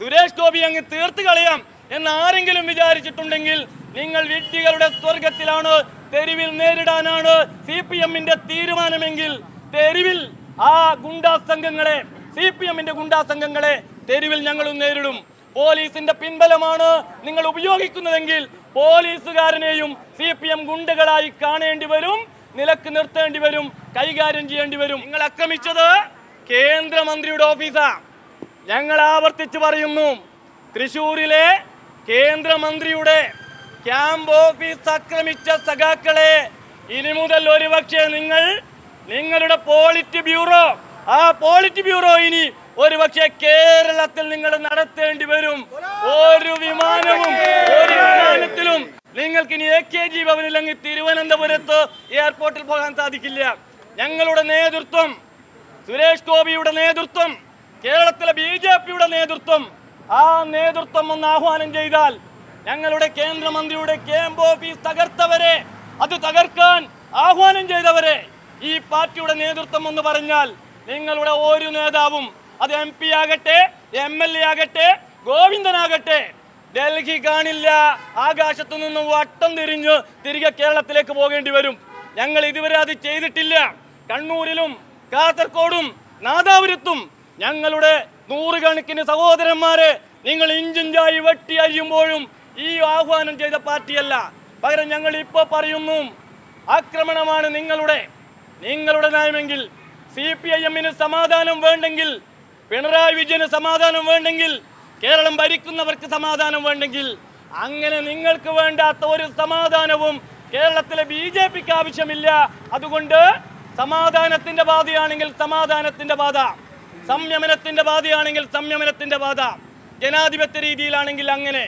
സുരേഷ് ഗോപി അങ്ങ് തീർത്ത് കളയാം എന്ന് ആരെങ്കിലും വിചാരിച്ചിട്ടുണ്ടെങ്കിൽ നിങ്ങൾ വ്യക്തികളുടെ സ്വർഗത്തിലാണ് തെരുവിൽ നേരിടാനാണ് സി പി എമ്മിന്റെ തീരുമാനമെങ്കിൽ തെരുവിൽ ആ ഗുണ്ടാ സംഘങ്ങളെ സി പി എമ്മിന്റെ ഗുണ്ടാ സംഘങ്ങളെ തെരുവിൽ ഞങ്ങളും നേരിടും. പോലീസിന്റെ പിൻബലമാണ് നിങ്ങൾ ഉപയോഗിക്കുന്നതെങ്കിൽ പോലീസുകാരനെയും സി പി എം ഗുണ്ടകളായി കാണേണ്ടി വരും നിലയ്ക്ക് നിർത്തേണ്ടി വരും കൈകാര്യം ചെയ്യേണ്ടി വരും. നിങ്ങൾ ആക്രമിച്ചത് കേന്ദ്രമന്ത്രിയുടെ ഓഫീസാ. ഞങ്ങൾ ആവർത്തിച്ച് പറയുന്നു തൃശൂരിലെ കേന്ദ്രമന്ത്രിയുടെ ക്യാമ്പ് ഓഫീസ് ആക്രമിച്ച സഖാക്കളെ ഇനി മുതൽ ഒരുപക്ഷെ നിങ്ങൾ നിങ്ങളുടെ പോളിറ്റ് ബ്യൂറോ ആ പോളിറ്റ് ബ്യൂറോ ഇനി ഒരുപക്ഷെ കേരളത്തിൽ നിങ്ങൾ നടത്തേണ്ടി വരും. ഒരു വിമാനവും ഒരു വിമാനത്തിലും നിങ്ങൾക്ക് ഇനി എ കെ ജി ഭവനിൽ അങ്ങ് തിരുവനന്തപുരത്ത് എയർപോർട്ടിൽ പോകാൻ സാധിക്കില്ല. ഞങ്ങളുടെ നേതൃത്വം സുരേഷ് ഗോപിയുടെ നേതൃത്വം കേരളത്തിലെ ബി ജെ പിയുടെ നേതൃത്വം ആ നേതൃത്വം ഒന്ന് ആഹ്വാനം ചെയ്താൽ ഞങ്ങളുടെ കേന്ദ്രമന്ത്രിയുടെ ക്യാമ്പ് ഓഫീസ് തകർത്തവരെ അത് തകർക്കാൻ ആഹ്വാനം ചെയ്തവരെ ഈ പാർട്ടിയുടെ നേതൃത്വം എന്ന് പറഞ്ഞാൽ നിങ്ങളുടെ ഓരോ നേതാവും അത് എം പി ആകട്ടെ എം എൽ എ ആകട്ടെ ഗോവിന്ദനാകട്ടെ. ഡൽഹി കാണില്ല ആകാശത്തു നിന്ന് വട്ടം തിരിഞ്ഞ് തിരികെ കേരളത്തിലേക്ക് പോകേണ്ടി വരും. ഞങ്ങൾ ഇതുവരെ അത് ചെയ്തിട്ടില്ല. കണ്ണൂരിലും കാസർഗോഡും നാദാപുരത്തും ഞങ്ങളുടെ നൂറുകണക്കിന് സഹോദരന്മാരെ നിങ്ങൾ ഇഞ്ചിഞ്ചായി വെട്ടി അരിയുമ്പോഴും ഈ ആഹ്വാനം ചെയ്ത പാർട്ടിയല്ല. പകരം ഞങ്ങൾ ഇപ്പോൾ പറയുന്നു ആക്രമണമാണ് നിങ്ങളുടെ നിങ്ങളുടെ നയമെങ്കിൽ സി പി ഐ എമ്മിന് സമാധാനം വേണ്ടെങ്കിൽ പിണറായി വിജയന് സമാധാനം വേണ്ടെങ്കിൽ കേരളം ഭരിക്കുന്നവർക്ക് സമാധാനം വേണ്ടെങ്കിൽ അങ്ങനെ നിങ്ങൾക്ക് വേണ്ടാത്ത ഒരു സമാധാനവും കേരളത്തിലെ ബി ജെ പിക്ക് ആവശ്യമില്ല. അതുകൊണ്ട് സമാധാനത്തിന്റെ പാതയാണെങ്കിൽ സമാധാനത്തിന്റെ പാത സംയമനത്തിന്റെ പാതയാണെങ്കിൽ സംയമനത്തിന്റെ പാത ജനാധിപത്യ രീതിയിലാണെങ്കിൽ അങ്ങനെ.